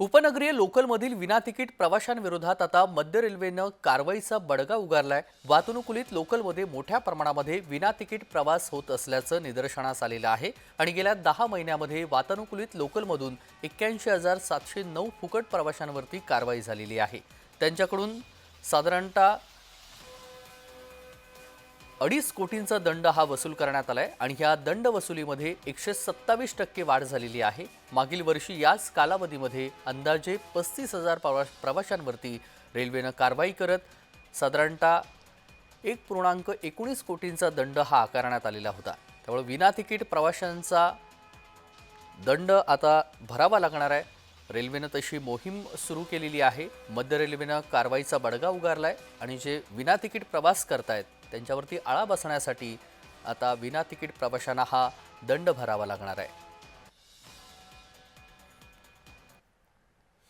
उपनगरीय लोकलमधील विनातिकीट प्रवाशांविरोधात आता मध्य रेल्वेनं कारवाईचा बडगा उगारलाय. वातानुकूलित लोकलमध्ये मोठ्या प्रमाणामध्ये विनातिकीट प्रवास होत असल्याचं निदर्शनास आलेलं आहे आणि गेल्या दहा महिन्यामध्ये वातानुकूलित लोकलमधून एक्क्याऐंशी हजार सातशे नऊ फुकट प्रवाशांवरती कारवाई झालेली आहे. त्यांच्याकडून साधारणतः अडीच कोटींचा दंड हा वसूल करण्यात आलाय आणि ह्या दंड वसुलीमध्ये एकशे सत्तावीस टक्के वाढ झालेली आहे. मागील वर्षी याच कालावधीमध्ये अंदाजे पस्तीस हजार प्रवा प्रवाशांवरती रेल्वेनं कारवाई करत साधारणतः एक पूर्णांक एकोणीस कोटींचा दंड हा आकारण्यात आलेला होता. त्यामुळे विना तिकीट प्रवाशांचा दंड आता भरावा लागणार आहे. रेल्वेनं तशी मोहीम सुरू केलेली आहे. मध्य रेल्वेनं कारवाईचा बडगा उगारला आहे आणि जे विना तिकीट प्रवास करतायत त्यांच्यावरती आळा बसण्यासाठी आता विना तिकीट प्रवाशांना हा दंड भरावा लागणार आहे.